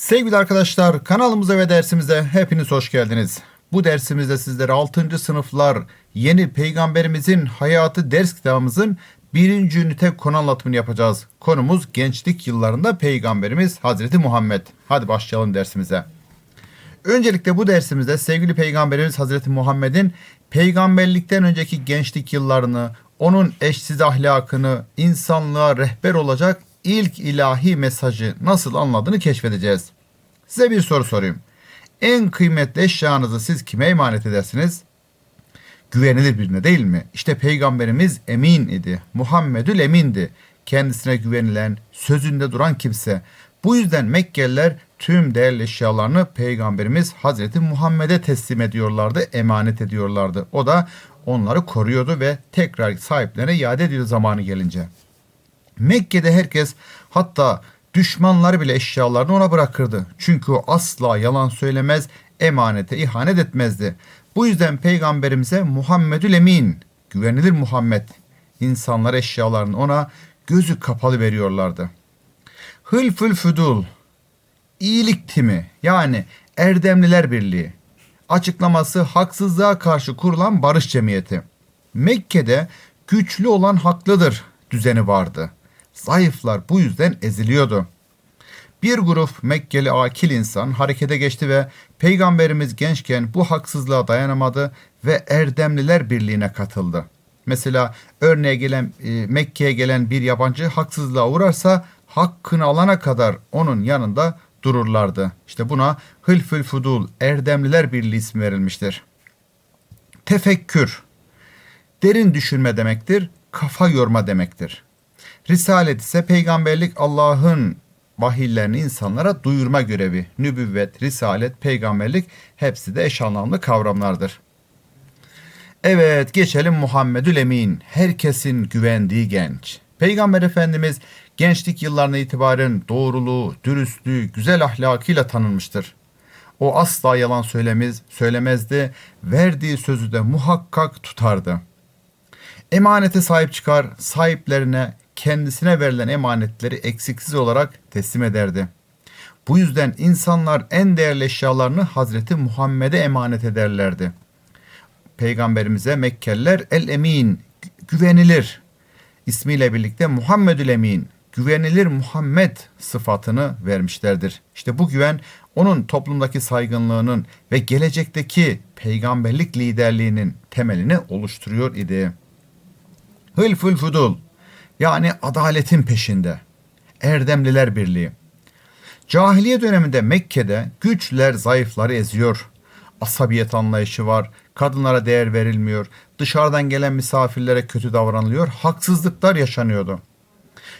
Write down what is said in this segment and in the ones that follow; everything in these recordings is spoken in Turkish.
Sevgili arkadaşlar kanalımıza ve dersimize hepiniz hoş geldiniz. Bu dersimizde sizlere 6. sınıflar yeni peygamberimizin hayatı ders kitabımızın birinci ünite konu anlatımını yapacağız. Konumuz gençlik yıllarında peygamberimiz Hazreti Muhammed. Hadi başlayalım dersimize. Öncelikle bu dersimizde sevgili peygamberimiz Hazreti Muhammed'in peygamberlikten önceki gençlik yıllarını, onun eşsiz ahlakını, insanlığa rehber olacak ilk ilahi mesajı nasıl anladığını keşfedeceğiz. Size bir soru sorayım. En kıymetli eşyanızı siz kime emanet edersiniz? Güvenilir birine değil mi? İşte peygamberimiz emin idi. Muhammedül emindi. Kendisine güvenilen, sözünde duran kimse. Bu yüzden Mekkeliler tüm değerli eşyalarını peygamberimiz Hazreti Muhammed'e teslim ediyorlardı, emanet ediyorlardı. O da onları koruyordu ve tekrar sahiplerine iade ediyor zamanı gelince. Mekke'de herkes hatta düşmanları bile eşyalarını ona bırakırdı. Çünkü o asla yalan söylemez, emanete ihanet etmezdi. Bu yüzden peygamberimize Muhammedül Emin, güvenilir Muhammed, insanlar eşyalarını ona gözü kapalı veriyorlardı. Hılfül Füdul, iyilik timi yani Erdemliler Birliği. Açıklaması haksızlığa karşı kurulan barış cemiyeti. Mekke'de güçlü olan haklıdır düzeni vardı. Zayıflar bu yüzden eziliyordu. Bir grup Mekkeli akil insan harekete geçti ve Peygamberimiz gençken bu haksızlığa dayanamadı ve Erdemliler Birliği'ne katıldı. Mesela örneğe gelen e, Mekke'ye gelen bir yabancı haksızlığa uğrarsa hakkını alana kadar onun yanında dururlardı. İşte buna Hılfül Fudul Erdemliler Birliği ismi verilmiştir. Tefekkür derin düşünme demektir, kafa yorma demektir. Risalet ise peygamberlik Allah'ın vahiylerini insanlara duyurma görevi. Nübüvvet, risalet, peygamberlik hepsi de eş anlamlı kavramlardır. Evet geçelim Muhammedül Emin. Herkesin güvendiği genç. Peygamber Efendimiz gençlik yıllarına itibaren doğruluğu, dürüstlüğü, güzel ahlakıyla tanınmıştır. O asla yalan söylemez, söylemezdi, verdiği sözü de muhakkak tutardı. Emanete sahip çıkar, sahiplerine kendisine verilen emanetleri eksiksiz olarak teslim ederdi. Bu yüzden insanlar en değerli eşyalarını Hazreti Muhammed'e emanet ederlerdi. Peygamberimize Mekkeliler El Emin, güvenilir ismiyle birlikte Muhammedül Emin, güvenilir Muhammed sıfatını vermişlerdir. İşte bu güven onun toplumdaki saygınlığının ve gelecekteki peygamberlik liderliğinin temelini oluşturuyor idi. Hılful Fudul yani adaletin peşinde. Erdemliler Birliği. Cahiliye döneminde Mekke'de güçler zayıfları eziyor. Asabiyet anlayışı var. Kadınlara değer verilmiyor. Dışarıdan gelen misafirlere kötü davranılıyor. Haksızlıklar yaşanıyordu.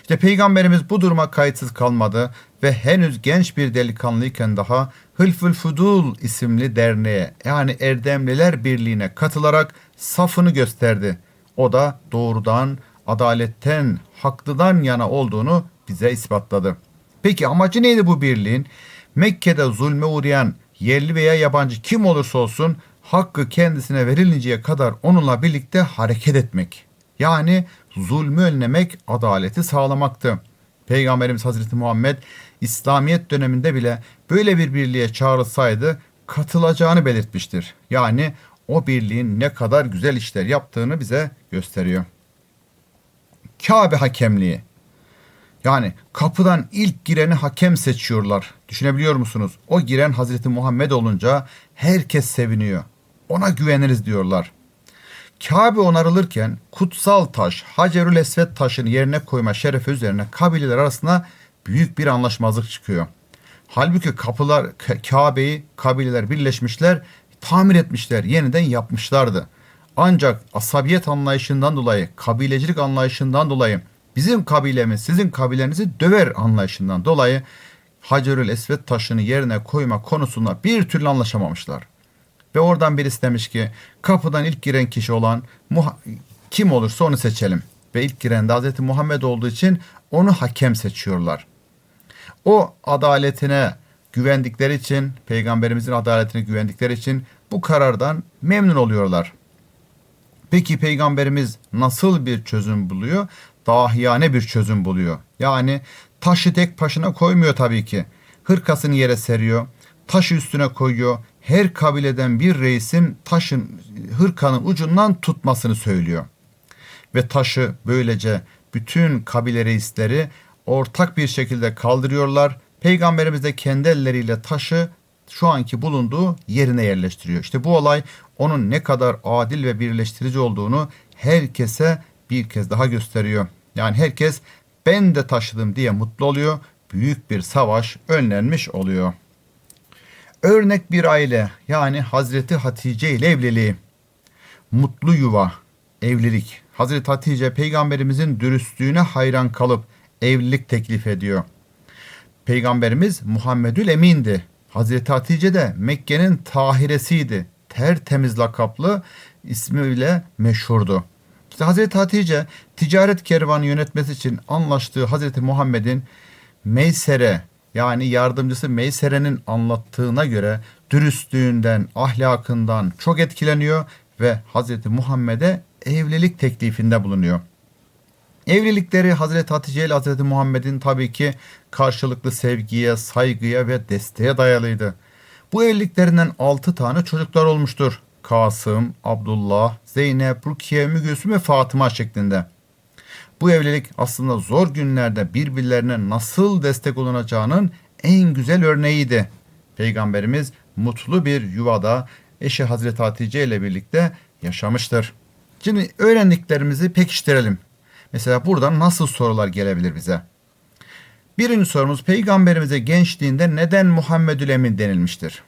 İşte peygamberimiz bu duruma kayıtsız kalmadı ve henüz genç bir delikanlıyken daha Hılful Fudul isimli derneğe yani Erdemliler Birliği'ne katılarak safını gösterdi. O da doğrudan adaletten, haklıdan yana olduğunu bize ispatladı. Peki amacı neydi bu birliğin? Mekke'de zulme uğrayan yerli veya yabancı kim olursa olsun hakkı kendisine verilinceye kadar onunla birlikte hareket etmek. Yani zulmü önlemek, adaleti sağlamaktı. Peygamberimiz Hazreti Muhammed İslamiyet döneminde bile böyle bir birliğe çağrılsaydı katılacağını belirtmiştir. Yani o birliğin ne kadar güzel işler yaptığını bize gösteriyor. Kabe hakemliği. Yani kapıdan ilk gireni hakem seçiyorlar. Düşünebiliyor musunuz? O giren Hazreti Muhammed olunca herkes seviniyor. Ona güveniriz diyorlar. Kabe onarılırken kutsal taş Hacerül Esved taşını yerine koyma şerefi üzerine kabileler arasında büyük bir anlaşmazlık çıkıyor. Halbuki kapılar Kabe'yi kabileler birleşmişler, tamir etmişler, yeniden yapmışlardı. Ancak asabiyet anlayışından dolayı, kabilecilik anlayışından dolayı, bizim kabilemiz sizin kabilenizi döver anlayışından dolayı Hacerül Esved taşını yerine koyma konusunda bir türlü anlaşamamışlar. Ve oradan birisi demiş ki kapıdan ilk giren kişi olan kim olursa onu seçelim. Ve ilk giren de Hz. Muhammed olduğu için onu hakem seçiyorlar. O adaletine güvendikleri için, peygamberimizin adaletine güvendikleri için bu karardan memnun oluyorlar. Peki peygamberimiz nasıl bir çözüm buluyor? Dahiyane bir çözüm buluyor. Yani taşı tek başına koymuyor tabii ki. hırkasını yere seriyor. Taşı üstüne koyuyor. Her kabileden bir reisin taşın hırkanın ucundan tutmasını söylüyor. Ve taşı böylece bütün kabile reisleri ortak bir şekilde kaldırıyorlar. Peygamberimiz de kendi elleriyle taşı şu anki bulunduğu yerine yerleştiriyor. İşte bu olay onun ne kadar adil ve birleştirici olduğunu herkese bir kez daha gösteriyor. Yani herkes ben de taşıdım diye mutlu oluyor. Büyük bir savaş önlenmiş oluyor. Örnek bir aile yani Hazreti Hatice ile evliliği. Mutlu yuva, evlilik. Hazreti Hatice peygamberimizin dürüstlüğüne hayran kalıp evlilik teklif ediyor. Peygamberimiz Muhammedül Emin'di. Hazreti Hatice de Mekke'nin tahiresiydi. Tertemiz lakaplı ismiyle meşhurdu. İşte Hazreti Hatice ticaret kervanı yönetmesi için anlaştığı Hazreti Muhammed'in Meysere yani yardımcısı Meysere'nin anlattığına göre dürüstlüğünden, ahlakından çok etkileniyor ve Hazreti Muhammed'e evlilik teklifinde bulunuyor. Evlilikleri Hazreti Hatice ile Hazreti Muhammed'in tabii ki karşılıklı sevgiye, saygıya ve desteğe dayalıydı. Bu evliliklerinden 6 tane çocuklar olmuştur. Kasım, Abdullah, Zeynep, Rukiye, Mügülsüm ve Fatıma şeklinde. Bu evlilik aslında zor günlerde birbirlerine nasıl destek olunacağının en güzel örneğiydi. Peygamberimiz mutlu bir yuvada eşi Hazreti Hatice ile birlikte yaşamıştır. Şimdi öğrendiklerimizi pekiştirelim. Mesela buradan nasıl sorular gelebilir bize? Birinci sorumuz peygamberimize gençliğinde neden Muhammedül Emin denilmiştir?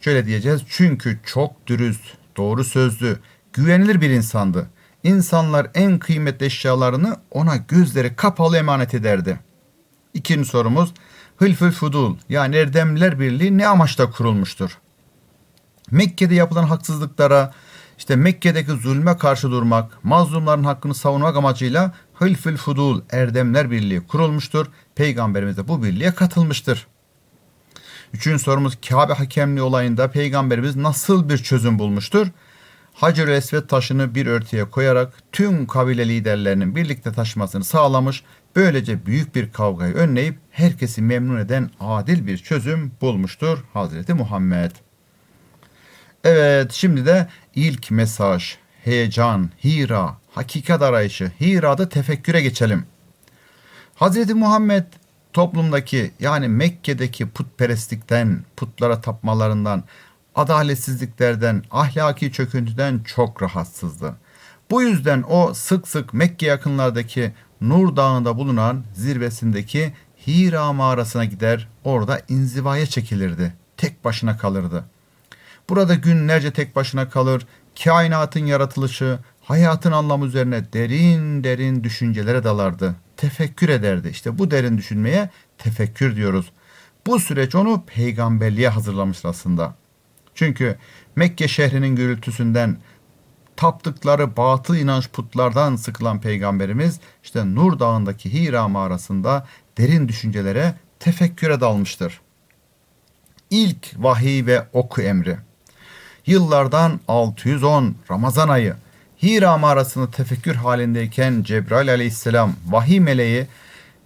Şöyle diyeceğiz. Çünkü çok dürüst, doğru sözlü, güvenilir bir insandı. İnsanlar en kıymetli eşyalarını ona gözleri kapalı emanet ederdi. İkinci sorumuz Hılfül Fudul yani Erdemliler Birliği ne amaçla kurulmuştur? Mekke'de yapılan haksızlıklara, işte Mekke'deki zulme karşı durmak, mazlumların hakkını savunmak amacıyla Hılfül Fudul Erdemler Birliği kurulmuştur. Peygamberimiz de bu birliğe katılmıştır. Üçüncü sorumuz Kabe hakemliği olayında peygamberimiz nasıl bir çözüm bulmuştur? Hacer Esved taşını bir örtüye koyarak tüm kabile liderlerinin birlikte taşımasını sağlamış. Böylece büyük bir kavgayı önleyip herkesi memnun eden adil bir çözüm bulmuştur Hazreti Muhammed. Evet şimdi de ilk mesaj, heyecan, hira, hakikat arayışı, hirada tefekküre geçelim. Hazreti Muhammed toplumdaki yani Mekke'deki putperestlikten, putlara tapmalarından, adaletsizliklerden, ahlaki çöküntüden çok rahatsızdı. Bu yüzden o sık sık Mekke yakınlardaki Nur Dağı'nda bulunan zirvesindeki Hira mağarasına gider, orada inzivaya çekilirdi. Tek başına kalırdı. Burada günlerce tek başına kalır, kainatın yaratılışı, hayatın anlamı üzerine derin derin düşüncelere dalardı. Tefekkür ederdi. İşte bu derin düşünmeye tefekkür diyoruz. Bu süreç onu peygamberliğe hazırlamış aslında. Çünkü Mekke şehrinin gürültüsünden taptıkları batıl inanç putlardan sıkılan peygamberimiz işte Nur Dağı'ndaki Hira mağarasında derin düşüncelere, tefekküre dalmıştır. İlk vahiy ve oku emri. Yıllardan 610 Ramazan ayı Hira mağarasında tefekkür halindeyken Cebrail aleyhisselam vahiy meleği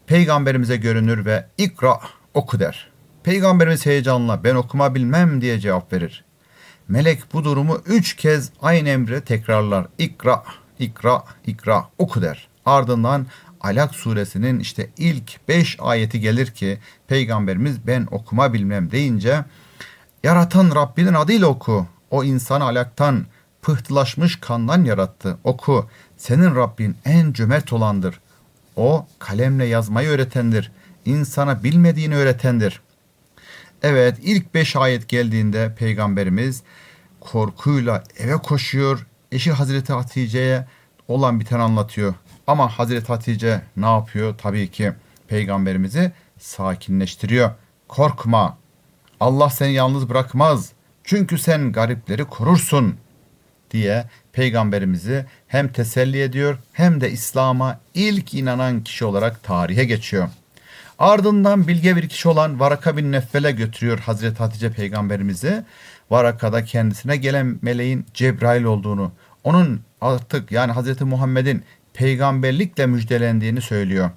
peygamberimize görünür ve ikra oku der. Peygamberimiz heyecanla ben okuma bilmem diye cevap verir. Melek bu durumu üç kez aynı emri tekrarlar. İkra, ikra, ikra oku der. Ardından Alak suresinin işte ilk beş ayeti gelir ki Peygamberimiz ben okuma bilmem deyince yaratan Rabbinin adıyla oku. O insanı alaktan, pıhtılaşmış kandan yarattı. Oku. Senin Rabbin en cömert olandır. O kalemle yazmayı öğretendir. İnsana bilmediğini öğretendir. Evet ilk beş ayet geldiğinde peygamberimiz korkuyla eve koşuyor. Eşi Hazreti Hatice'ye olan biten anlatıyor. Ama Hazreti Hatice ne yapıyor? Tabii ki peygamberimizi sakinleştiriyor. Korkma. Allah seni yalnız bırakmaz. Çünkü sen garipleri korursun diye peygamberimizi hem teselli ediyor hem de İslam'a ilk inanan kişi olarak tarihe geçiyor. Ardından bilge bir kişi olan Varaka bin Neffel'e götürüyor Hazreti Hatice peygamberimizi. Varaka'da kendisine gelen meleğin Cebrail olduğunu, onun artık yani Hazreti Muhammed'in peygamberlikle müjdelendiğini söylüyor.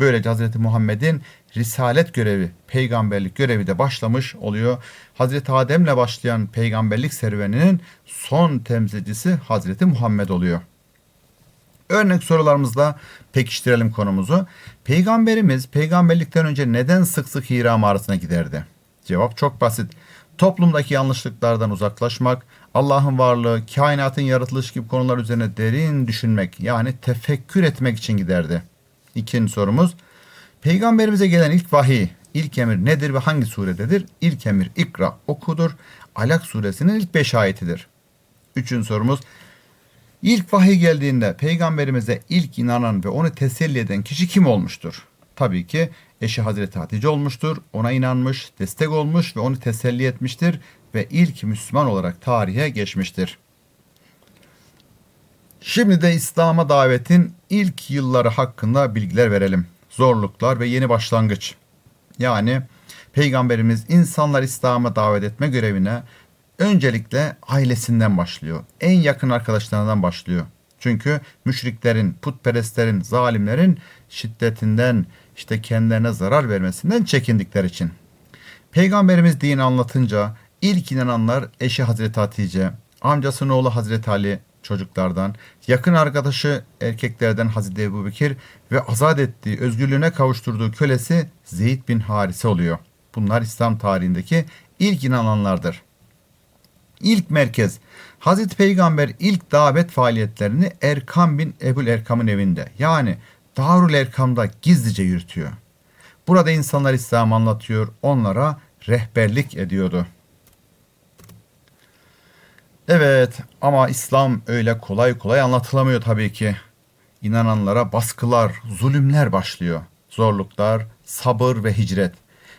Böylece Hazreti Muhammed'in risalet görevi, peygamberlik görevi de başlamış oluyor. Hazreti Adem'le başlayan peygamberlik serüveninin son temsilcisi Hazreti Muhammed oluyor. Örnek sorularımızla pekiştirelim konumuzu. Peygamberimiz peygamberlikten önce neden sık sık Hira mağarasına giderdi? Cevap çok basit. Toplumdaki yanlışlıklardan uzaklaşmak, Allah'ın varlığı, kainatın yaratılış gibi konular üzerine derin düşünmek yani tefekkür etmek için giderdi. İkinci sorumuz. Peygamberimize gelen ilk vahiy, ilk emir nedir ve hangi surededir? İlk emir ikra okudur. Alak suresinin ilk beş ayetidir. Üçüncü sorumuz. İlk vahiy geldiğinde peygamberimize ilk inanan ve onu teselli eden kişi kim olmuştur? Tabii ki eşi Hazreti Hatice olmuştur. Ona inanmış, destek olmuş ve onu teselli etmiştir ve ilk Müslüman olarak tarihe geçmiştir. Şimdi de İslam'a davetin ilk yılları hakkında bilgiler verelim. Zorluklar ve yeni başlangıç. Yani Peygamberimiz insanlar İslam'a davet etme görevine öncelikle ailesinden başlıyor. En yakın arkadaşlarından başlıyor. Çünkü müşriklerin, putperestlerin, zalimlerin şiddetinden, işte kendilerine zarar vermesinden çekindikleri için. Peygamberimiz din anlatınca ilk inananlar eşi Hazreti Hatice, amcasının oğlu Hazreti Ali çocuklardan, yakın arkadaşı erkeklerden Hazreti Ebu Bekir ve azat ettiği, özgürlüğüne kavuşturduğu kölesi Zeyd bin Harise oluyor. Bunlar İslam tarihindeki ilk inananlardır. İlk merkez Hazreti Peygamber ilk davet faaliyetlerini Erkam bin Ebul Erkam'ın evinde yani Darul Erkam'da gizlice yürütüyor. Burada insanlar İslam anlatıyor, onlara rehberlik ediyordu. Evet ama İslam öyle kolay kolay anlatılamıyor tabii ki. İnananlara baskılar, zulümler başlıyor. Zorluklar, sabır ve hicret.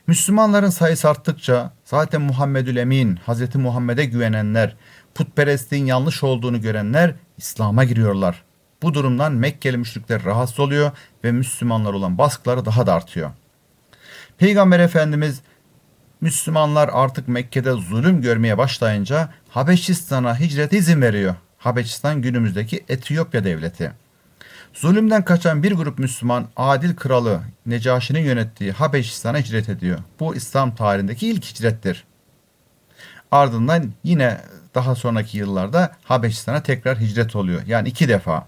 Müslümanların sayısı arttıkça zaten Muhammedül Emin, Hazreti Muhammed'e güvenenler, putperestliğin yanlış olduğunu görenler İslam'a giriyorlar. Bu durumdan Mekkeli müşrikler rahatsız oluyor ve Müslümanlar olan baskıları daha da artıyor. Peygamber Efendimiz Müslümanlar artık Mekke'de zulüm görmeye başlayınca Habeşistan'a hicret izin veriyor. Habeşistan günümüzdeki Etiyopya devleti. Zulümden kaçan bir grup Müslüman adil kralı Necaşi'nin yönettiği Habeşistan'a hicret ediyor. Bu İslam tarihindeki ilk hicrettir. Ardından yine daha sonraki yıllarda Habeşistan'a tekrar hicret oluyor. Yani iki defa.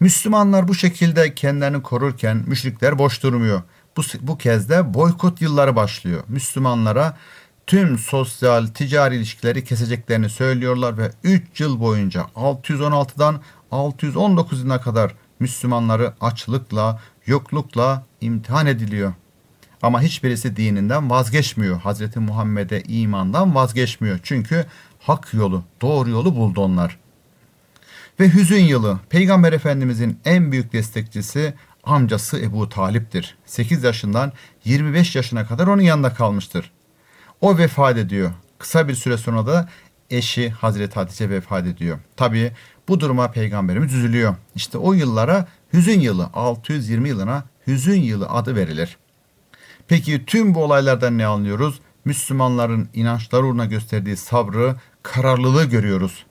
Müslümanlar bu şekilde kendilerini korurken müşrikler boş durmuyor. Bu, bu kez de boykot yılları başlıyor. Müslümanlara tüm sosyal, ticari ilişkileri keseceklerini söylüyorlar ve 3 yıl boyunca 616'dan 619 yılına kadar Müslümanları açlıkla, yoklukla imtihan ediliyor. Ama hiçbirisi dininden vazgeçmiyor. Hazreti Muhammed'e imandan vazgeçmiyor. Çünkü hak yolu, doğru yolu buldu onlar. Ve hüzün yılı Peygamber Efendimizin en büyük destekçisi amcası Ebu Talip'tir. 8 yaşından 25 yaşına kadar onun yanında kalmıştır. O vefat ediyor. Kısa bir süre sonra da eşi Hazreti Hatice vefat ediyor. Tabi bu duruma peygamberimiz üzülüyor. İşte o yıllara hüzün yılı 620 yılına hüzün yılı adı verilir. Peki tüm bu olaylardan ne anlıyoruz? Müslümanların inançları uğruna gösterdiği sabrı, kararlılığı görüyoruz.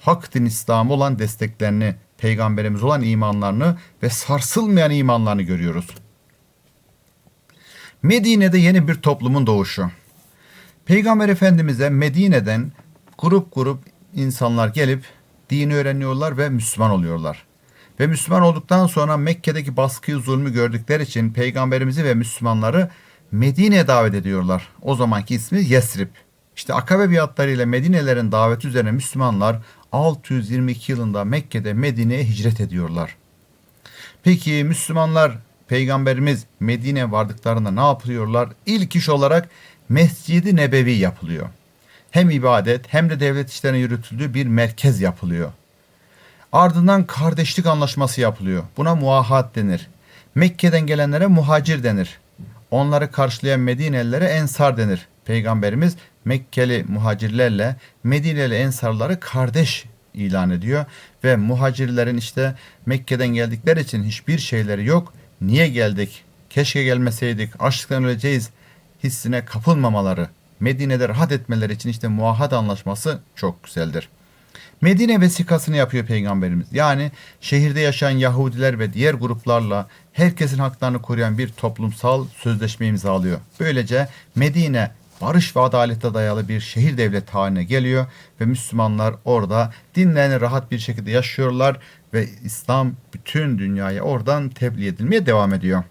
Hak din İslamı olan desteklerini, peygamberimiz olan imanlarını ve sarsılmayan imanlarını görüyoruz. Medine'de yeni bir toplumun doğuşu. Peygamber Efendimiz'e Medine'den grup grup insanlar gelip dini öğreniyorlar ve Müslüman oluyorlar. Ve Müslüman olduktan sonra Mekke'deki baskıyı, zulmü gördükleri için peygamberimizi ve Müslümanları Medine'ye davet ediyorlar. O zamanki ismi Yesrib. İşte Akabe biatlarıyla Medinelerin daveti üzerine Müslümanlar 622 yılında Mekke'de Medine'ye hicret ediyorlar. Peki Müslümanlar Peygamberimiz Medine vardıklarında ne yapıyorlar? İlk iş olarak Mescid-i Nebevi yapılıyor. Hem ibadet hem de devlet işlerine yürütüldüğü bir merkez yapılıyor. Ardından kardeşlik anlaşması yapılıyor. Buna muahat denir. Mekke'den gelenlere muhacir denir. Onları karşılayan Medinelilere ensar denir. Peygamberimiz Mekkeli muhacirlerle Medineli ensarları kardeş ilan ediyor ve muhacirlerin işte Mekke'den geldikleri için hiçbir şeyleri yok. Niye geldik? Keşke gelmeseydik. Açlıktan öleceğiz hissine kapılmamaları, Medine'de rahat etmeleri için işte muahhat anlaşması çok güzeldir. Medine vesikasını yapıyor peygamberimiz. Yani şehirde yaşayan Yahudiler ve diğer gruplarla herkesin haklarını koruyan bir toplumsal sözleşme imzalıyor. Böylece Medine barış ve adalete dayalı bir şehir devleti haline geliyor ve Müslümanlar orada dinlerini rahat bir şekilde yaşıyorlar ve İslam bütün dünyaya oradan tebliğ edilmeye devam ediyor.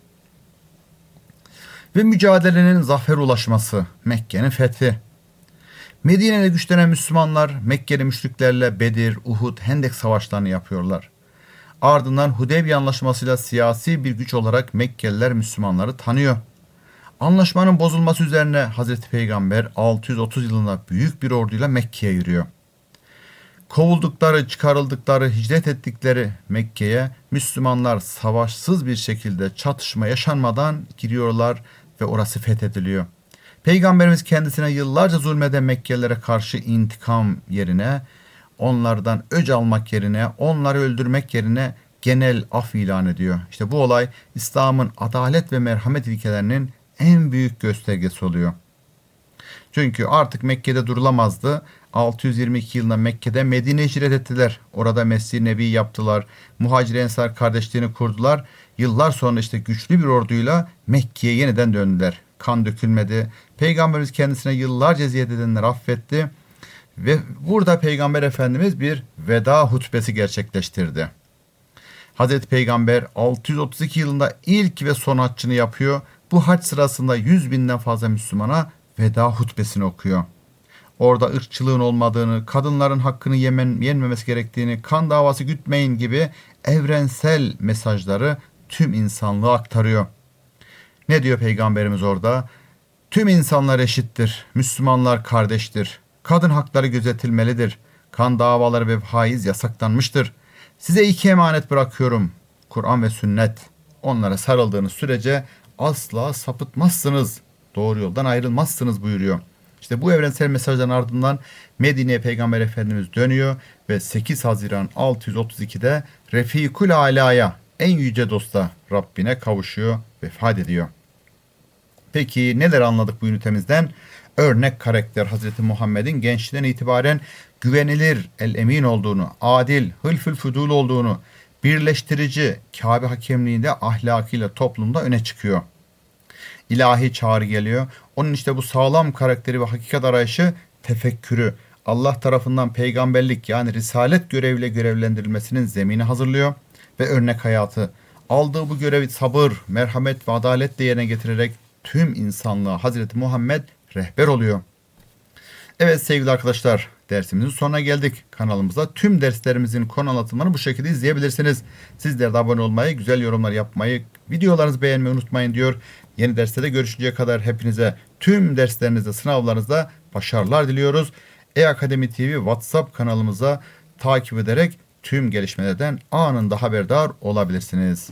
Ve mücadelenin zafer ulaşması, Mekke'nin fethi. Medine'de güçlenen Müslümanlar Mekke'li müşriklerle Bedir, Uhud, Hendek savaşlarını yapıyorlar. Ardından Hudeybiye anlaşmasıyla siyasi bir güç olarak Mekkeliler Müslümanları tanıyor. Anlaşmanın bozulması üzerine Hazreti Peygamber 630 yılında büyük bir orduyla Mekke'ye yürüyor. Kovuldukları, çıkarıldıkları, hicret ettikleri Mekke'ye Müslümanlar savaşsız bir şekilde çatışma yaşanmadan giriyorlar ve orası fethediliyor. Peygamberimiz kendisine yıllarca zulmeden Mekkelilere karşı intikam yerine, onlardan öc almak yerine, onları öldürmek yerine genel af ilan ediyor. İşte bu olay İslam'ın adalet ve merhamet ilkelerinin en büyük göstergesi oluyor. Çünkü artık Mekke'de durulamazdı. 622 yılında Mekke'de Medine hicret ettiler. Orada Mescid-i Nebi yaptılar. Muhacir Ensar kardeşliğini kurdular. Yıllar sonra işte güçlü bir orduyla Mekke'ye yeniden döndüler. Kan dökülmedi. Peygamberimiz kendisine yıllarca eziyet edenleri affetti. Ve burada Peygamber Efendimiz bir veda hutbesi gerçekleştirdi. Hazreti Peygamber 632 yılında ilk ve son haccını yapıyor. Bu hac sırasında 100 binden fazla Müslümana veda hutbesini okuyor. Orada ırkçılığın olmadığını, kadınların hakkını yemen, yenmemesi gerektiğini, kan davası gütmeyin gibi evrensel mesajları tüm insanlığa aktarıyor. Ne diyor peygamberimiz orada? Tüm insanlar eşittir. Müslümanlar kardeştir. Kadın hakları gözetilmelidir. Kan davaları ve faiz yasaklanmıştır. Size iki emanet bırakıyorum. Kur'an ve sünnet. Onlara sarıldığınız sürece asla sapıtmazsınız. Doğru yoldan ayrılmazsınız buyuruyor. İşte bu evrensel mesajların ardından Medine'ye Peygamber Efendimiz dönüyor ve 8 Haziran 632'de Refikul Ala'ya en yüce dosta Rabbine kavuşuyor, vefat ediyor. Peki neler anladık bu ünitemizden? Örnek karakter Hazreti Muhammed'in gençliğinden itibaren güvenilir, el emin olduğunu, adil, hılfül fudul olduğunu, birleştirici, Kabe hakemliğinde ahlakıyla toplumda öne çıkıyor. İlahi çağrı geliyor. Onun işte bu sağlam karakteri ve hakikat arayışı tefekkürü, Allah tarafından peygamberlik yani risalet göreviyle görevlendirilmesinin zemini hazırlıyor ve örnek hayatı. Aldığı bu görevi sabır, merhamet ve adaletle yerine getirerek tüm insanlığa Hazreti Muhammed rehber oluyor. Evet sevgili arkadaşlar dersimizin sonuna geldik. Kanalımızda tüm derslerimizin konu anlatımlarını bu şekilde izleyebilirsiniz. Sizler de abone olmayı, güzel yorumlar yapmayı, videolarınızı beğenmeyi unutmayın diyor. Yeni derste de görüşünceye kadar hepinize tüm derslerinizde, sınavlarınızda başarılar diliyoruz. E-Akademi TV WhatsApp kanalımıza takip ederek tüm gelişmelerden anında haberdar olabilirsiniz.